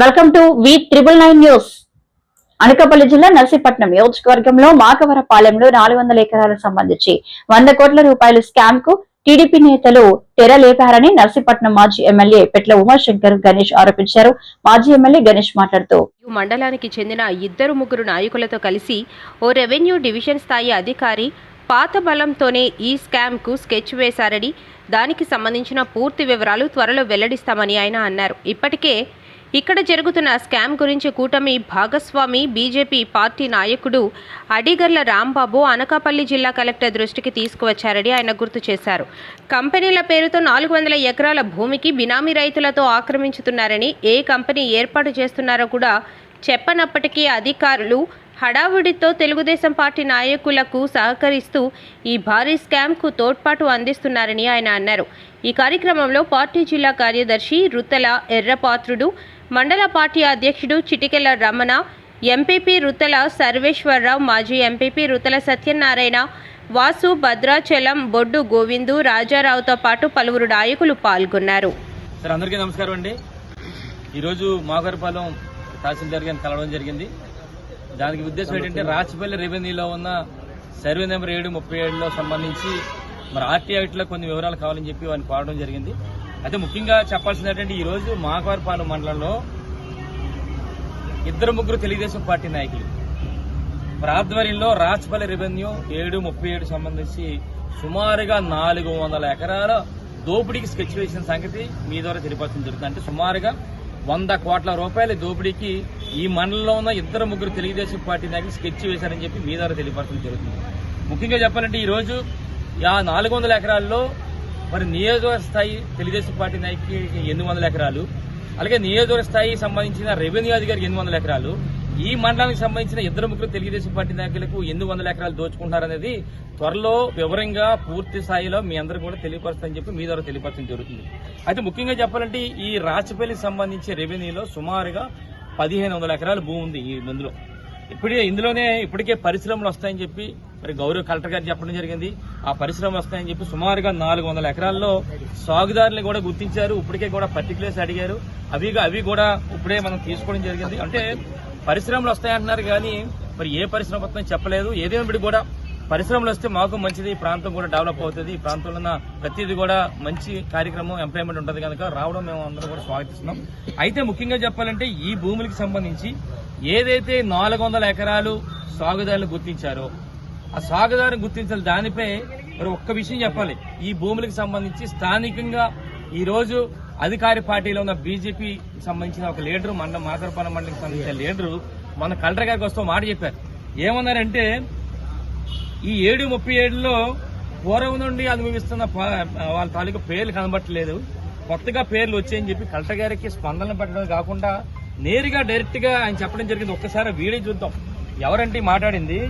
Welcome to V triple nine news Anakapalli జిల్లా నర్సీపట్నం నియోజకవర్గంలో మాకవరపాలెంలో నాలుగు వందల ఎకరాలకు సంబంధించి వంద కోట్ల రూపాయల స్కామ్కు టీడీపీ నేతలు తెరలేపారని నర్సీపట్నం మాజీ ఎమ్మెల్యే పెట్ల ఉమాశంకర్ గణేష్ ఆరోపించారు. మాజీ ఎమ్మెల్యే గణేష్ మాట్లాడుతూ మండలానికి చెందిన ఇద్దరు ముగ్గురు నాయకులతో కలిసి ఓ రెవెన్యూ డివిజన్ స్థాయి అధికారి పాత బలంతోనే ఈ స్కామ్కు స్కెచ్ వేశారని దానికి సంబంధించిన పూర్తి వివరాలు త్వరలో వెల్లడిస్తామని ఆయన అన్నారు. ఇప్పటికే ఇక్కడ జరుగుతున్న స్కామ్ గురించి కూటమి భాగస్వామి బీజేపీ పార్టీ నాయకుడు అడిగర్ల రాంబాబు అనకాపల్లి జిల్లా కలెక్టర్ దృష్టికి తీసుకువచ్చారని ఆయన గుర్తు చేశారు. కంపెనీల పేరుతో నాలుగు వందల ఎకరాల భూమికి బినామీ రైతులతో ఆక్రమించుతున్నారని ఏ కంపెనీ ఏర్పాటు చేస్తున్నారో కూడా చెప్పనప్పటికీ అధికారులు హడావుడితో తెలుగుదేశం పార్టీ నాయకులకు సహకరిస్తూ ఈ భారీ స్కామ్కు తోడ్పాటు అందిస్తున్నారని ఆయన అన్నారు. ఈ కార్యక్రమంలో పార్టీ జిల్లా కార్యదర్శి రుతల ఎర్రపాత్రుడు మండల పార్టీ అధ్యక్షుడు చిటికెల రమణ ఎంపీపీ రుతల సర్వేశ్వరరావు మాజీ ఎంపీపీ రుతల సత్యనారాయణ వాసు భద్రాచలం బొడ్డు గోవిందు రాజారావుతో పాటు పలువురు నాయకులు పాల్గొన్నారు. సార్ అందరికీ నమస్కారం అండి. ఈరోజు మాగరపాలెం తహసీల్దార్ గారిని కలవడం జరిగింది. దానికి ఉద్దేశం ఏంటంటే రాచపల్లి రెవెన్యూలో ఉన్న సర్వే నెంబర్ ఏడు ముప్పై ఏడులో సంబంధించి మరి ఆర్టీ యాక్ట్లో కొన్ని వివరాలు కావాలని చెప్పి వారిని కోరడం జరిగింది. అయితే ముఖ్యంగా చెప్పాల్సింది ఏంటంటే ఈరోజు మాగవరపాలెం మండలంలో ఇద్దరు ముగ్గురు తెలుగుదేశం పార్టీ నాయకులు. మరి ఆధ్వర్యంలో రాచపల్లి రెవెన్యూ ఏడు ముప్పై ఏడు సంబంధించి సుమారుగా నాలుగు వందల ఎకరాల దోపిడీకి స్కెచ్ వేసిన సంగతి మీ ద్వారా తెలియపరచడం జరుగుతుంది. అంటే సుమారుగా వంద కోట్ల రూపాయల దోపిడీకి ఈ మండలంలో ఉన్న ఇద్దరు ముగ్గురు తెలుగుదేశం పార్టీ నాయకులు స్కెచ్ వేశారని చెప్పి మీ ద్వారా తెలియపరచడం జరుగుతుంది. ముఖ్యంగా చెప్పాలంటే ఈరోజు ఆ నాలుగు వందల ఎకరాల్లో మరి నియోజకవర్గ స్థాయి తెలుగుదేశం పార్టీ నాయకుడికి ఎనిమిది వందల ఎకరాలు అలాగే నియోజకవర్గ స్థాయి సంబంధించిన రెవెన్యూ అధికారికి ఎనిమిది వందల ఎకరాలు. ఈ మండలానికి సంబంధించిన ఇద్దరు ముగ్గురు తెలుగుదేశం పార్టీ నాయకులకు ఎనిమిది వందల ఎకరాలు దోచుకుంటున్నారనేది త్వరలో వివరంగా పూర్తి స్థాయిలో మీ అందరూ కూడా తెలియపరుస్తారని చెప్పి మీ ద్వారా తెలియపరచడం జరుగుతుంది. అయితే ముఖ్యంగా చెప్పాలంటే ఈ రాచపల్లికి సంబంధించి రెవెన్యూలో సుమారుగా పదిహేను వందల ఎకరాల భూమి ఉంది ఈ మందులో. ఇప్పుడే ఇందులోనే ఇప్పటికే పరిశ్రమలు వస్తాయని చెప్పి మరి గౌరవ కలెక్టర్ గారు చెప్పడం జరిగింది. ఆ పరిశ్రమలు వస్తాయని చెప్పి సుమారుగా నాలుగు వందల ఎకరాల్లో సాగుదారులు కూడా గుర్తించారు. ఇప్పటికే కూడా పర్టికులర్స్ అడిగారు. అవి అవి కూడా ఇప్పుడే మనం తీసుకోవడం జరిగింది. అంటే పరిశ్రమలు వస్తాయంటున్నారు కానీ మరి ఏ పరిశ్రమ వస్తుందని చెప్పలేదు. ఏదేమిటి కూడా పరిశ్రమలు వస్తే మాకు మంచిది. ఈ ప్రాంతం కూడా డెవలప్ అవుతుంది. ఈ ప్రాంతంలో ఉన్న ప్రతిదీ కూడా మంచి కార్యక్రమం ఎంప్లాయ్మెంట్ ఉంటుంది కనుక రావడం మేము అందరం కూడా స్వాగతిస్తున్నాం. అయితే ముఖ్యంగా చెప్పాలంటే ఈ భూములకి సంబంధించి ఏదైతే నాలుగు వందల ఎకరాలు సాగుదారులు గుర్తించారో ఆ సాగుదారు గుర్తించాలి. దానిపై మరి ఒక్క విషయం చెప్పాలి. ఈ భూములకు సంబంధించి స్థానికంగా ఈరోజు అధికార పార్టీలో ఉన్న బీజేపీ సంబంధించిన ఒక లీడరు మండలం మాకరపాలెం మండలికి సంబంధించిన లీడరు మన కలెక్టర్ గారికి వస్తూ మాట చెప్పారు. ఏమన్నారంటే ఈ ఏడు ముప్పై ఏడులో పూర్వం నుండి అనుభవిస్తున్న వాళ్ళ తాలూకు పేర్లు కనబట్టలేదు. కొత్తగా పేర్లు వచ్చాయని చెప్పి కలెక్టర్ గారికి స్పందన పెట్టడం కాకుండా నేరుగా డైరెక్ట్గా ఆయన చెప్పడం జరిగింది. ఒక్కసారి వీడియో చూద్దాం. ఎవరంటే మాట్లాడింది?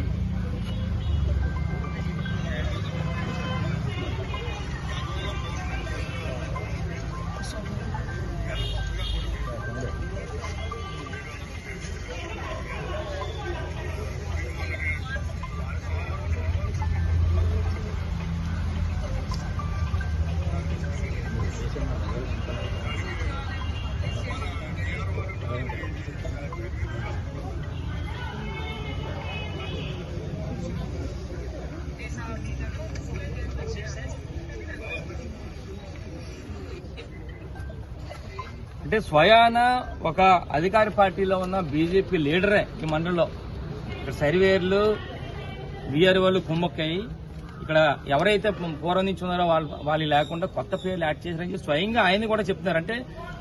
అంటే స్వయాన ఒక అధికార పార్టీలో ఉన్న బీజేపీ లీడరే ఈ మండలిలో. ఇక్కడ సర్వేర్లు విఆర్ వాళ్ళు కుమ్మక్కయ్యి ఇక్కడ ఎవరైతే పూర్వం నుంచి ఉన్నారో వాళ్ళు వాళ్ళు లేకుండా కొత్త పేర్లు యాడ్ చేశారని స్వయంగా ఆయన కూడా చెప్తున్నారు. అంటే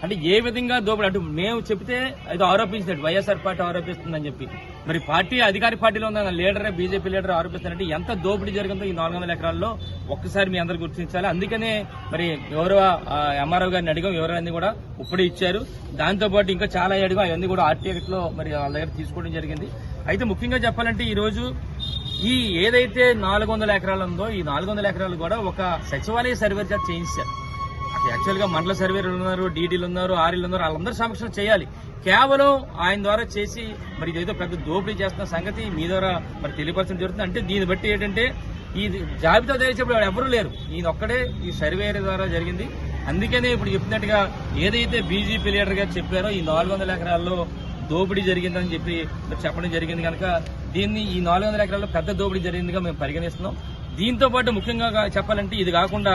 అంటే ఏ విధంగా దోపిడీ? అంటే మేము చెప్తే అది ఆరోపించినట్టు వైఎస్ఆర్ పార్టీ ఆరోపిస్తుందని చెప్పి. మరి పార్టీ అధికార పార్టీలో ఉన్న లీడరే బీజేపీ లీడర్ ఆరోపిస్తారంటే ఎంత దోపిడీ జరిగిందో ఈ నాలుగు వందల ఎకరాల్లో ఒక్కసారి మీ అందరు గుర్తించాలి. అందుకనే మరి గౌరవ ఎంఆర్ఓ గారిని అడిగాం. వివరాలన్నీ కూడా ఇప్పుడే ఇచ్చారు. దాంతో పాటు ఇంకా చాలా అడిగాం. అవన్నీ కూడా ఆర్టీఎక్ట్ మరి వాళ్ళ దగ్గర తీసుకోవడం జరిగింది. అయితే ముఖ్యంగా చెప్పాలంటే ఈరోజు ఈ ఏదైతే నాలుగు వందల ఎకరాలు ఉందో ఈ నాలుగు వందల ఎకరాలు కూడా ఒక సచివాలయ సర్వే చేత చేయించారు. అసలు యాక్చువల్గా మండల సర్వేలు ఉన్నారు డీడీలు ఉన్నారు ఆర్ఈలు ఉన్నారు వాళ్ళందరూ సమక్షంలో చేయాలి. కేవలం ఆయన ద్వారా చేసి మరి ఇదేదో పెద్ద దోపిడీ చేస్తున్న సంగతి మీ ద్వారా మరి తెలియపరచడం జరుగుతుంది. అంటే దీన్ని బట్టి ఏంటంటే ఈ జాబితా తెలిసేప్పుడు ఎవరూ లేరు. ఈయన ఒక్కడే ఈ సర్వే ద్వారా జరిగింది. అందుకనే ఇప్పుడు చెప్పినట్టుగా ఏదైతే బీజేపీ లీడర్ గారు చెప్పారో ఈ నాలుగు వందల ఎకరాల్లో దోపిడీ జరిగిందని చెప్పి చెప్పడం జరిగింది కనుక దీన్ని ఈ నాలుగు వందల ఎకరాల్లో పెద్ద దోపిడీ జరిగిందిగా మేము పరిగణిస్తున్నాం. దీంతో పాటు ముఖ్యంగా చెప్పాలంటే ఇది కాకుండా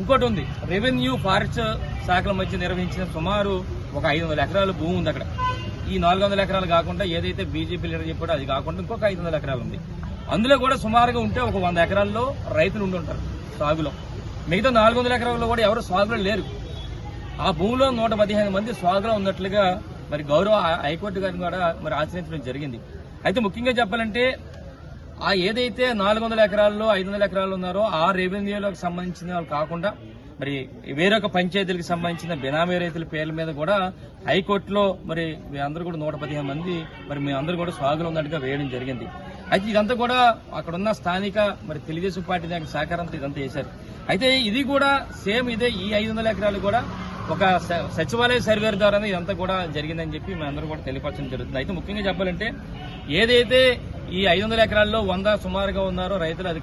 ఇంకోటి ఉంది. రెవెన్యూ ఫారెస్ట్ శాఖల మధ్య నిర్వహించిన సుమారు ఒక ఐదు వందల ఎకరాల భూమి ఉంది అక్కడ. ఈ నాలుగు వందల ఎకరాలు కాకుండా ఏదైతే బీజేపీ లీడర్ చెప్పాడో అది కాకుండా ఇంకొక ఐదు వందల ఎకరాలు ఉంది. అందులో కూడా సుమారుగా ఉంటే ఒక వంద ఎకరాల్లో రైతులు ఉండి ఉంటారు సాగులో. మిగతా నాలుగు వందల ఎకరాల్లో కూడా ఎవరు సాగులో లేరు. ఆ భూమిలో నూట పదిహేను మంది సాగులో ఉన్నట్లుగా మరి గౌరవ హైకోర్టు గారిని కూడా మరి ఆచరించడం జరిగింది. అయితే ముఖ్యంగా చెప్పాలంటే ఆ ఏదైతే నాలుగు వందల ఎకరాల్లో ఐదు వందల ఎకరాలు ఉన్నారో ఆ రెవెన్యూలకు సంబంధించిన వాళ్ళు కాకుండా మరి వేరొక పంచాయతీలకు సంబంధించిన బినామీ రైతుల పేర్ల మీద కూడా హైకోర్టులో మరి మీ అందరూ కూడా నూట పదిహేను మంది మరి మీ అందరూ కూడా స్వాగులు ఉన్నట్టుగా వేయడం జరిగింది. అయితే ఇదంతా కూడా అక్కడ ఉన్న స్థానిక మరి తెలుగుదేశం పార్టీ దానికి సహకారంతో ఇదంతా చేశారు. అయితే ఇది కూడా సేమ్ ఇదే ఈ ఐదు వందల ఎకరాలు కూడా ఒక స- సచివాలయ సర్వేర్ ద్వారానే ఇదంతా కూడా జరిగిందని చెప్పి మేము అందరూ కూడా తెలియపరచడం జరుగుతుంది. అయితే ముఖ్యంగా చెప్పాలంటే ఏదైతే ఈ ఐదు వందల ఎకరాల్లో వంద సుమారుగా ఉన్నారో రైతులు అది